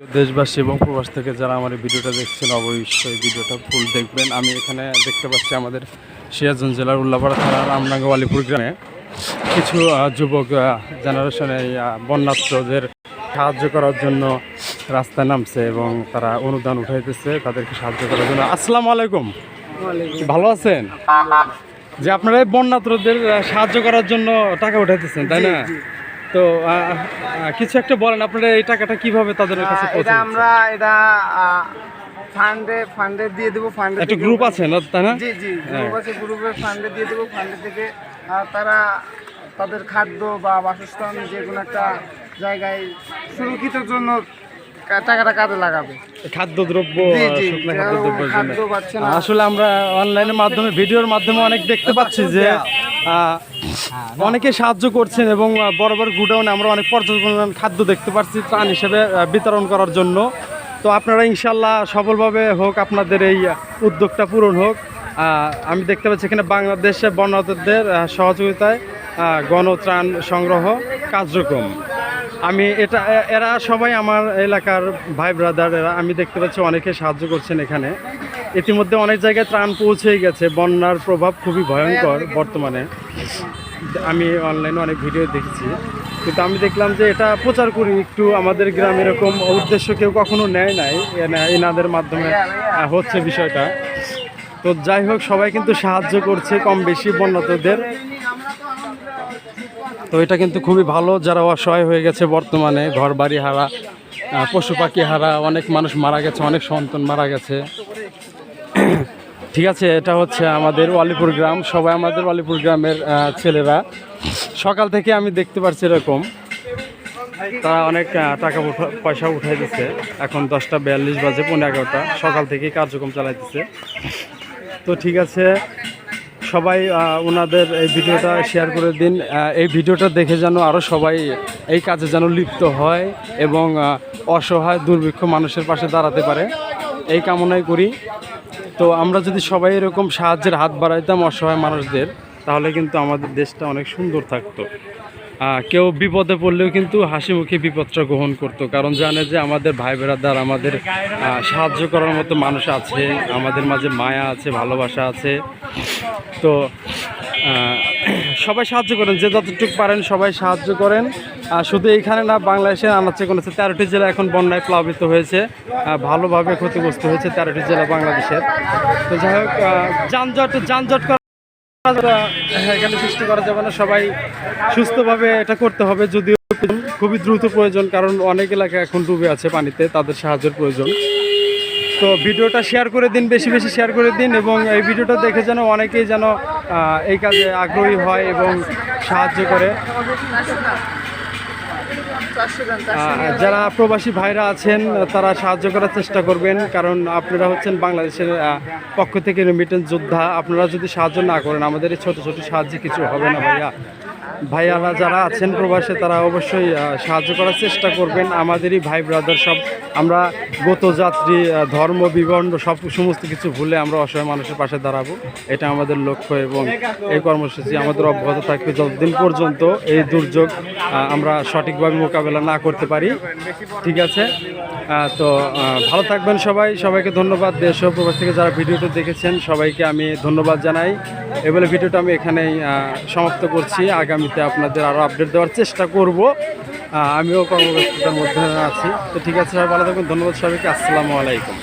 দেশবাসী এবং প্রবাস থেকে যারা আমার ভিডিওটা দেখছেন অবশ্যই ভিডিওটা ফুল দেখবেন। আমি এখানে দেখতে পাচ্ছি আমাদের সিরাজগঞ্জ জেলার উল্লাপাড়া থানার রামনাঙ্গা আলিপুর গ্রামে কিছু যুবক জেনারেশনে বন্যাত্রদের সাহায্য করার জন্য রাস্তায় নামছে এবং তারা অনুদান উঠাইতেছে তাদেরকে সাহায্য করার জন্য। আসসালামু আলাইকুম। ভালো আছেন? যে আপনারা এই বন্যাত্রদের সাহায্য করার জন্য টাকা উঠাইতেছেন তাই না? তো কিছু একটা বলেন আপনারা এই টাকাটা কীভাবে তাদের কাছে এটা আমরা এটা ফান্ডে ফান্ডে দিয়ে দেবো ফান্ডে একটা গ্রুপ আছে না তাই না জি জি হ্যাঁ। গ্রুপ আছে গ্রুপে ফান্ডে দিয়ে দেবো ফান্ডে থেকে তারা তাদের খাদ্য বা বাসস্থান যে কোনো একটা জায়গায় সুরক্ষিতের জন্য টাকাটা কাজে লাগাবে। খাদ্যদ্রব্য না। আসলে আমরা অনলাইনের মাধ্যমে ভিডিওর মাধ্যমে অনেক দেখতে পাচ্ছি যে অনেকে সাহায্য করছেন এবং বড় বড় গুডাউনে আমরা অনেক পর্যটন খাদ্য দেখতে পাচ্ছি ত্রাণ হিসেবে বিতরণ করার জন্য। তো আপনারা ইনশাল্লাহ সফলভাবে হোক আপনাদের এই উদ্যোগটা পূরণ হোক। আমি দেখতে পাচ্ছি এখানে বাংলাদেশে বন্যাদের আহ, সহযোগিতায় গণত্রাণ সংগ্রহ কার্যক্রম। আমি এটা এরা সবাই আমার এলাকার ভাই ব্রাদার এরা, আমি দেখতে পাচ্ছি অনেকে সাহায্য করছেন এখানে। ইতিমধ্যে অনেক জায়গায় ত্রাণ পৌঁছেই গেছে। বন্যার প্রভাব খুবই ভয়ঙ্কর বর্তমানে। আমি অনলাইনে অনেক ভিডিও দেখেছি। কিন্তু আমি দেখলাম যে এটা প্রচার করি একটু আমাদের গ্রামে এরকম উদ্দেশ্য কেউ কখনো নেয় নাই। এনা- এনাদের মাধ্যমে হচ্ছে বিষয়টা। তো যাই হোক, সবাই কিন্তু সাহায্য করছে কম বেশি বন্যতদের। তো এটা কিন্তু খুবই ভালো, যারা অসহায় হয়ে গেছে বর্তমানে, ঘর, বাড়ি হারা পশু পাখি হারা, অনেক মানুষ মারা গেছে, অনেক সন্তান মারা গেছে। ঠিক আছে, এটা হচ্ছে আমাদের ওয়ালিপুর গ্রাম, সবাই আমাদের ওয়ালিপুর গ্রামের ছেলেরা। সকাল থেকে আমি দেখতে পাচ্ছি এরকম, তারা অনেক টাকা পয়সা উঠাই দিচ্ছে এখন দশটা বিয়াল্লিশ বাজে পনেরো এগারোটা। সকাল থেকেই কার্যক্রম চালাইতেছে। তো ঠিক আছে সবাই ওনাদের এই ভিডিওটা শেয়ার করে দিন। এই ভিডিওটা দেখে যেন আরও সবাই এই কাজে যেন লিপ্ত হয় এবং অসহায়, দুর্ভিক্ষ মানুষের পাশে দাঁড়াতে পারে। এই কামনাই করি। তো আমরা যদি সবাই এরকম সাহায্যের হাত বাড়াইতাম অসহায় মানুষদের তাহলে কিন্তু আমাদের দেশটা অনেক সুন্দর থাকতো। কেউ বিপদে পড়লেও কিন্তু হাসি মুখে বিপদটা গ্রহণ করতো, কারণ জানে যে আমাদের ভাই বেড়াদার আমাদের সাহায্য করার মতো মানুষ আছে, আমাদের মাঝে মায়া আছে, ভালোবাসা আছে। তো সবাই সাহায্য করেন, যে যতটুকু পারেন সবাই সাহায্য করেন। আর শুধু এইখানে না, বাংলাদেশের আনাচে কোনো তেরোটি জেলা এখন বন্যায় প্লাবিত হয়েছে ভালোভাবে ক্ষতিগ্রস্ত হয়েছে তেরোটি জেলা বাংলাদেশের। তো যাই হোক যানজট যানজট এখানে সৃষ্টি করা যাবে না, সবাই সুস্থভাবে এটা করতে হবে, যদিও খুবই দ্রুত প্রয়োজন, কারণ অনেক এলাকা এখন ডুবে আছে পানিতে, তাদের সাহায্যের প্রয়োজন। তো ভিডিওটা শেয়ার করে দিন, বেশি বেশি শেয়ার করে দিন, এবং এই ভিডিওটা দেখে যেন অনেকেই যেন এই কাজে আগ্রহী হয় এবং সাহায্য করে। যারা প্রবাসী ভাইরা আছেন, তারা সাহায্য করার চেষ্টা করবেন, কারণ আপনারা হচ্ছেন বাংলাদেশের পক্ষ থেকে রেমিটেন্স যোদ্ধা। আপনারা যদি সাহায্য না করেন, আমাদের এই ছোটো ছোটো সাহায্যে কিছু হবে না ভাইয়া। ভাইয়ারা যারা আছেন প্রবাসে, তারা অবশ্যই সাহায্য করার চেষ্টা করবেন। আমাদেরই ভাই ব্রাদার সব, আমরা গত যাত্রী ধর্ম, বিবর্ণ, সব সমস্ত কিছু ভুলে আমরা অসহায় মানুষের পাশে দাঁড়াবো। এটা আমাদের লক্ষ্য এবং এই কর্মসূচি আমাদের অব্যাহত থাকবে যতদিন পর্যন্ত এই দুর্যোগ আমরা সঠিকভাবে মোকাবেলা না করতে পারি। ঠিক আছে? তো ভালো থাকবেন সবাই। সবাইকে ধন্যবাদ। দেশ ও প্রবাস থেকে যারা ভিডিওটা দেখেছেন, সবাইকে আমি ধন্যবাদ জানাই। এবারে ভিডিওটা আমি এখানেই সমাপ্ত করছি। আগামীতে আপনাদের আরও আপডেট দেওয়ার চেষ্টা করব। আমিও কর্মব্যস্ততার মধ্যে আছি। তো ঠিক আছে, সবাই ভালো থাকুন ধন্যবাদ সবাইকে। আসসালামু আলাইকুম।